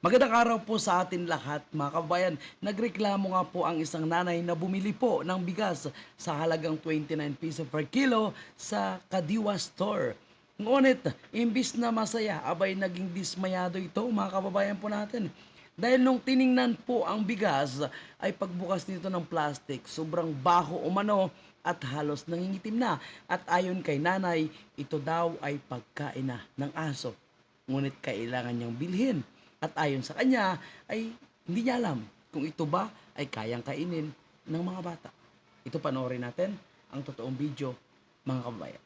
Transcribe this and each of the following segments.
Magandang araw po sa atin lahat mga kabayan. Nagreklamo nga po ang isang nanay na bumili po ng bigas sa halagang 29 piso per kilo sa Kadiwa Store. Ngunit, imbis na masaya, abay naging dismayado ito mga kababayan po natin. Dahil nung tiningnan po ang bigas, ay pagbukas nito ng plastic, sobrang baho umano at halos nangingitim na. At ayon kay nanay, ito daw ay pagkain na ng aso. Ngunit kailangan niyang bilhin. At ayon sa kanya, ay hindi niya alam kung ito ba ay kayang kainin ng mga bata. Ito panoorin natin ang totoong video, mga kababayan.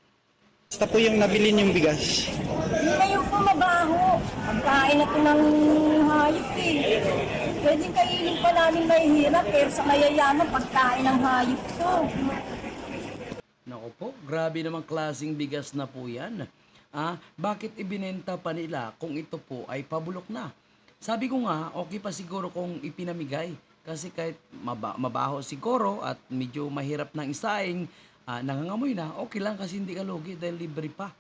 Basta po yung nabili niyong bigas. Hindi na yung pumabaho. Pagkain na ito ng hayop eh. Pwedeng kainin pa namin mahihirap pero sa mayayaman pagkain ng hayop to. Grabe namang klasing bigas na po yan. Ah, bakit ibinenta pa nila kung ito po ay pabulok na? Sabi ko nga, okay pa siguro kung ipinamigay. Kasi kahit maba- mabaho siguro at medyo mahirap ng isaing, ah, nangangamoy na, okay lang kasi hindi ka lugi dahil libre pa.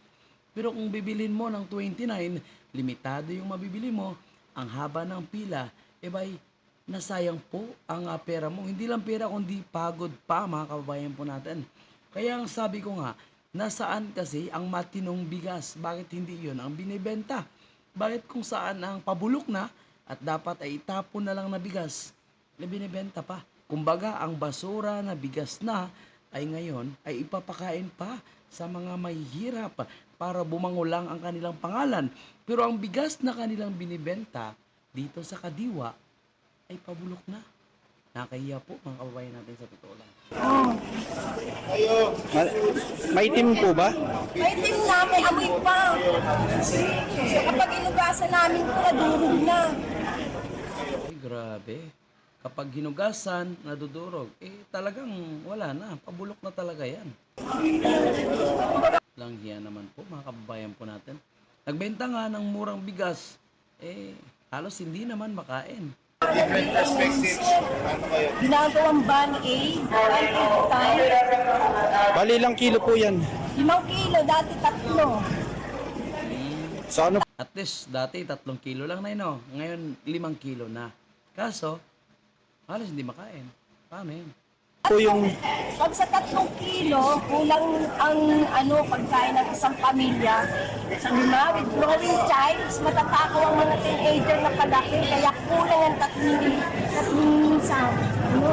Pero kung bibilin mo ng 29, limitado yung mabibili mo, ang haba ng pila, eh bay, nasayang po ang ah, pera mo. Hindi lang pera, kundi pagod pa mga kababayan po natin. Kaya ang sabi ko nga, nasaan kasi ang matinong bigas? Bakit hindi yon ang binibenta? Bakit kung saan ang pabulok na at dapat ay itapon na lang na bigas na binibenta pa? Kumbaga, ang basura na bigas na ay ngayon ay ipapakain pa sa mga mahihirap para bumango lang ang kanilang pangalan. Pero ang bigas na kanilang binibenta dito sa Kadiwa ay pabulok na. Nakahiya po mga kababayan natin sa totoo lang. Ma- maitim po ba? May team na, may amoy pa. So kapag inugasan namin ito, nadurog na. Ay, grabe. Kapag hinugasan, nadudurog, eh talagang wala na. Pabulok na talaga yan. Lang hiya naman po, mga kababayan po natin. Nagbenta nga ng murang bigas, eh halos hindi naman makain. Ginagawang ban A, ban A time. Bali ilang kilo po yan. Limang kilo, dati tatlo. So ano At least dati tatlong kilo lang na yun, oh. ngayon limang kilo na. Kaso, halos hindi makain. Paano yun? Po yung Pag sa tatlong kilo, kulang ang ano, pagkain ng isang pamilya. Sa lima, with growing childs, matatakaw ang mga teenager na palaki, kaya kulang ang tatlong, tatlong sa, ano.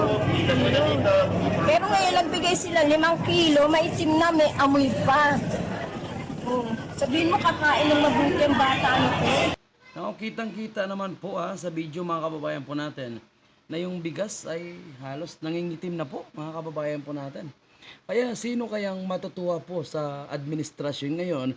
Pero ngayon, nagbigay sila limang kilo, maitim na, may amoy pa. Oh. Sabihin mo, kakain ng mabuti ang bata nito. Now, kitang-kita naman po ah, sa video mga kababayan po natin na yung bigas ay halos nangingitim na po mga kababayan po natin. Kaya sino kayang matutuwa po sa administrasyon ngayon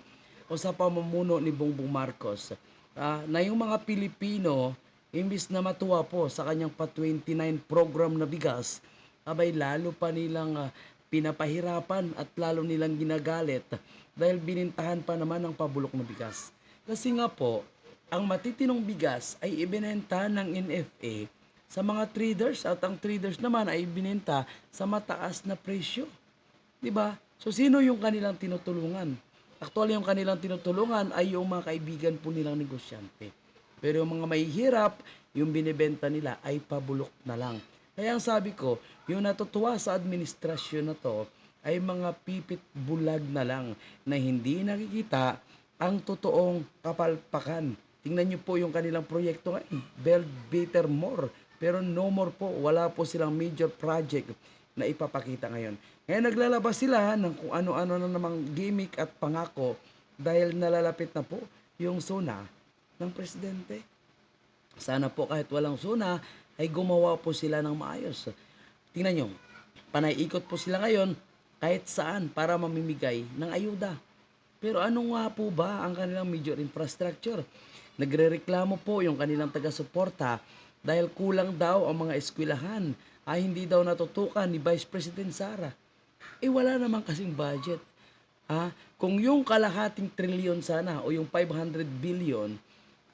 o sa pamumuno ni Bongbong Marcos ah, na yung mga Pilipino imbis na matuwa po sa kanyang pa 29 program na bigas abay lalo pa nilang ah, pinapahirapan at lalo nilang ginagalit dahil binintahan pa naman ang pabulok na bigas. Kasi nga po, ang matitinong bigas ay ibinenta ng NFA sa mga traders at ang traders naman ay ibinenta sa mataas na presyo. 'Di ba? So sino yung kanilang tinutulungan? Actually yung kanilang tinutulungan ay yung mga kaibigan po nilang negosyante. Pero yung mga mahihirap, yung binibenta nila ay pabulok na lang. Kaya ang sabi ko, yung natutuwa sa administrasyon na to ay mga pipit bulag na lang na hindi nakikita ang totoong kapalpakan. Tingnan niyo po yung kanilang proyekto ngayon, Build Better More. Pero no more po, wala po silang major project na ipapakita ngayon. Ngayon naglalabas sila ng kung ano-ano na namang gimmick at pangako dahil nalalapit na po yung suna ng presidente. Sana po kahit walang suna ay gumawa po sila ng maayos. Tingnan nyo, panay-ikot po sila ngayon kahit saan para mamimigay ng ayuda. Pero ano nga po ba ang kanilang major infrastructure? Nagrereklamo po yung kanilang taga-suporta dahil kulang daw ang mga eskwelahan ay hindi daw natutukan ni Vice President Sara. Eh wala naman kasing budget. Ah, kung yung kalahating trilyon sana o yung 500 billion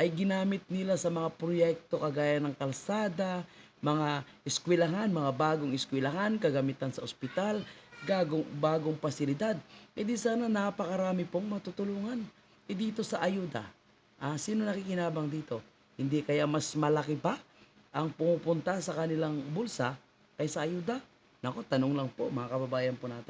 ay ginamit nila sa mga proyekto kagaya ng kalsada, mga eskwelahan, mga bagong eskwelahan, kagamitan sa ospital, gagong, bagong pasilidad, edi sana napakarami pong matutulungan. E dito sa ayuda, ah, sino nakikinabang dito? Hindi kaya mas malaki pa ang pumupunta sa kanilang bulsa kaysa ayuda? Nako, tanong lang po mga kababayan po natin.